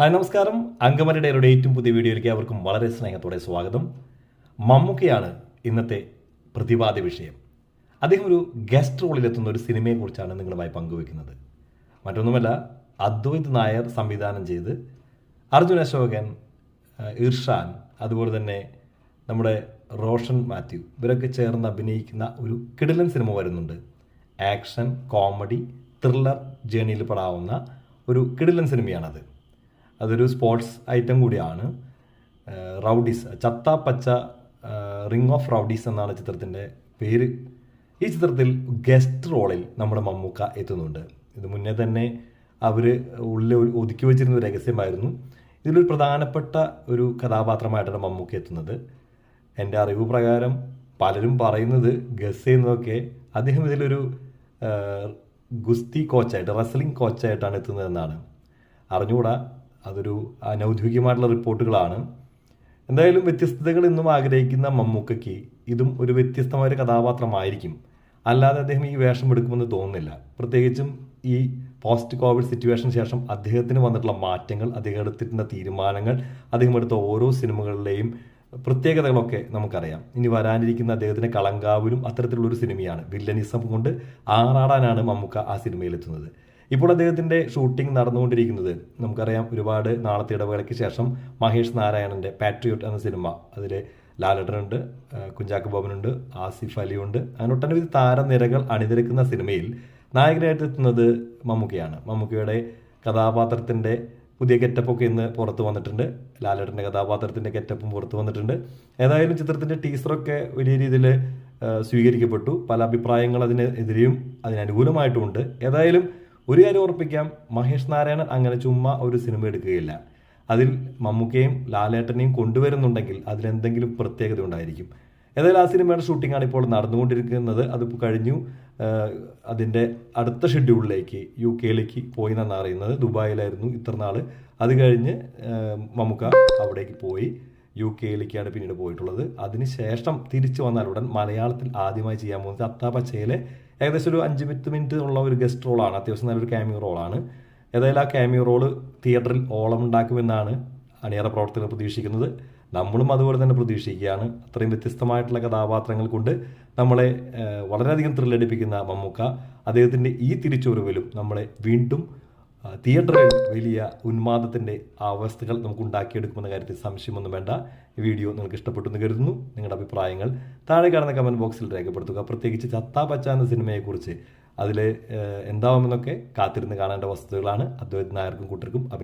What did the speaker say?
Hi നമസ്കാരം. ഡയറിയുടെ ഏറ്റവും പുതിയ വീഡിയോയിലേക്ക് അവർക്കും വളരെ സ്നേഹത്തോടെ സ്വാഗതം. മമ്മൂക്കയാണ് ഇന്നത്തെ പ്രതിപാദ്യ വിഷയം. അദ്ദേഹം ഒരു ഗസ്റ്റ് റോളിലെത്തുന്ന ഒരു സിനിമയെക്കുറിച്ചാണ് നിങ്ങളുമായി പങ്കുവെക്കുന്നത്. മറ്റൊന്നുമല്ല അദ്വൈത് നായർ സംവിധാനം ചെയ്ത് അർജുൻ അശോകൻ ഇർഷാൻ അതുപോലെ തന്നെ നമ്മുടെ റോഷൻ മാത്യു ഇവരൊക്കെ ചേർന്ന് അഭിനയിക്കുന്ന ഒരു കിടിലൻ സിനിമ വരുന്നുണ്ട്. ആക്ഷൻ കോമഡി ത്രില്ലർ ജേണിയിൽ പെടാവുന്ന ഒരു കിടിലൻ സിനിമയാണത്. അതൊരു സ്പോർട്സ് ഐറ്റം കൂടിയാണ്. റൗഡീസ്. ചത്ത പച്ച റിംഗ് ഓഫ് റൗഡീസ് എന്നാണ് ചിത്രത്തിന്റെ പേര്. ഈ ചിത്രത്തിൽ ഗസ്റ്റ് റോളിൽ നമ്മുടെ മമ്മൂക്ക എത്തുന്നുണ്ട്. ഇത് മുന്നേ തന്നെ അവർ ഉള്ളിൽ ഒതുക്കി വെച്ചിരുന്ന ഒരു രഹസ്യമായിരുന്നു. ഇതിലൊരു പ്രധാനപ്പെട്ട ഒരു കഥാപാത്രമായിട്ടാണ് മമ്മൂക്ക എത്തുന്നത്. എന്റെ അറിവ് പ്രകാരം പലരും പറയുന്നത് ഗസ് ചെയ്യുന്നതൊക്കെ അദ്ദേഹം ഇതിലൊരു ഗുസ്തി കോച്ചായിട്ട് റെസ്ലിംഗ് കോച്ചായിട്ടാണ് എത്തുന്നതെന്നാണ്. അറിഞ്ഞുകൂടാ? അതൊരു അനൗദ്യോഗികമായിട്ടുള്ള റിപ്പോർട്ടുകളാണ്. എന്തായാലും വ്യത്യസ്തതകൾ ഇന്നും ആഗ്രഹിക്കുന്ന മമ്മൂക്കയ്ക്ക് ഇതും ഒരു വ്യത്യസ്തമായൊരു കഥാപാത്രമായിരിക്കും. അല്ലാതെ അദ്ദേഹം ഈ വേഷം എടുക്കുമെന്ന് തോന്നുന്നില്ല. പ്രത്യേകിച്ചും ഈ പോസ്റ്റ് കോവിഡ് സിറ്റുവേഷന് ശേഷം അദ്ദേഹത്തിന് വന്നിട്ടുള്ള മാറ്റങ്ങൾ അദ്ദേഹം എടുത്തിട്ടുള്ള തീരുമാനങ്ങൾ അദ്ദേഹം എടുത്ത ഓരോ സിനിമകളിലെയും പ്രത്യേകതകളൊക്കെ നമുക്കറിയാം. ഇനി വരാനിരിക്കുന്ന അദ്ദേഹത്തിന്റെ കളങ്കാവിലും അത്തരത്തിലുള്ളൊരു സിനിമയാണ് വില്ലനിസം കൊണ്ട് ആറാടാനാണ് മമ്മൂക്ക ആ സിനിമയിലെത്തുന്നത്. ഇപ്പോൾ അദ്ദേഹത്തിന്റെ ഷൂട്ടിംഗ് നടന്നുകൊണ്ടിരിക്കുന്നത്. നമുക്കറിയാം ഒരുപാട് നാളത്തെ ഇടവേളയ്ക്ക് ശേഷം മഹേഷ് നാരായണന്റെ പാട്രിയോട്ട് എന്ന സിനിമ അതിൽ ലാലട്ടനുണ്ട് കുഞ്ചാക്ക് ബോബനുണ്ട് ആസിഫ് അലിയുണ്ട്. അങ്ങനെ ഒട്ടനവധി താരനിരകൾ അണിനിരക്കുന്ന സിനിമയിൽ നായകനായിട്ട് എത്തുന്നത് മമ്മൂക്കയാണ്. മമ്മൂക്കയുടെ കഥാപാത്രത്തിന്റെ പുതിയ ഗെറ്റപ്പൊക്കെ ഇന്ന് പുറത്ത് വന്നിട്ടുണ്ട്. ലാലേട്ടന്റെ കഥാപാത്രത്തിന്റെ ഗെറ്റപ്പും പുറത്ത് വന്നിട്ടുണ്ട്. ഏതായാലും ചിത്രത്തിന്റെ ടീസറൊക്കെ വലിയ രീതിയിൽ സ്വീകരിക്കപ്പെട്ടു. പല അഭിപ്രായങ്ങൾ അതിനെതിരെയും അതിനനുകൂലമായിട്ടുമുണ്ട് ഏതായാലും ഒരു കാര്യം ഉറപ്പിക്കാം മഹേഷ് നാരായണൻ അങ്ങനെ ചുമ്മാ ഒരു സിനിമ എടുക്കുകയില്ല. അതിൽ മമ്മൂക്കയും ലാലേട്ടനെയും കൊണ്ടുവരുന്നുണ്ടെങ്കിൽ അതിലെന്തെങ്കിലും പ്രത്യേകത ഉണ്ടായിരിക്കും. ഏതായാലും ആ സിനിമയുടെ ഷൂട്ടിംഗാണ് ഇപ്പോൾ നടന്നുകൊണ്ടിരിക്കുന്നത്. അതിപ്പോൾ കഴിഞ്ഞു. അതിന്റെ അടുത്ത ഷെഡ്യൂളിലേക്ക് യു കെയിലേക്ക് പോയി എന്നാണ് അറിയുന്നത്. ദുബായിലായിരുന്നു ഇത്ര നാൾ അത് കഴിഞ്ഞ് മമ്മൂക്ക അവിടേക്ക് പോയി. യു കെയിലേക്കാണ് പിന്നീട് പോയിട്ടുള്ളത്. അതിനുശേഷം തിരിച്ചു വന്നാൽ ഉടൻ മലയാളത്തിൽ ആദ്യമായി ചെയ്യാൻ പോകുന്നത് അത്താപച്ചയിലെ ഏകദേശം ഒരു അഞ്ച് പത്ത് മിനിറ്റ് ഉള്ള ഒരു ഗസ്റ്റ് റോളാണ് അത്യാവശ്യം നല്ലൊരു ക്യാമിയോ റോളാണ് ഏതായാലും ആ ക്യാമിയോ റോൾ തിയേറ്ററിൽ ഓളം ഉണ്ടാക്കുമെന്നാണ് അണിയറ പ്രവർത്തകർ പ്രതീക്ഷിക്കുന്നത്. നമ്മളും അതുപോലെ തന്നെ പ്രതീക്ഷിക്കുകയാണ്. അത്രയും വ്യത്യസ്തമായിട്ടുള്ള കഥാപാത്രങ്ങൾ കൊണ്ട് നമ്മളെ വളരെയധികം ത്രില്ലടിപ്പിക്കുന്ന മമ്മൂക്ക. അദ്ദേഹത്തിന്റെ ഈ തിരിച്ചുവരവിലും നമ്മളെ വീണ്ടും തിയേറ്ററിൽ വലിയ ഉന്മാദത്തിന്റെ അവസ്ഥകൾ നമുക്ക് ഉണ്ടാക്കിയെടുക്കുമെന്ന കാര്യത്തിൽ സംശയമൊന്നും വേണ്ട. വീഡിയോ നിങ്ങൾക്ക് ഇഷ്ടപ്പെട്ടു എന്ന് കരുതുന്നു. നിങ്ങളുടെ അഭിപ്രായങ്ങൾ താഴെ കാണുന്ന കമന്റ് ബോക്സിൽ രേഖപ്പെടുത്തുക. പ്രത്യേകിച്ച് ചത്താ പച്ച എന്ന സിനിമയെക്കുറിച്ച് അതിൽ എന്താവുമെന്നൊക്കെ കാത്തിരുന്ന് കാണേണ്ട വസ്തുതകളാണ്. അദ്വൈത് നായർക്കും കൂട്ടർക്കും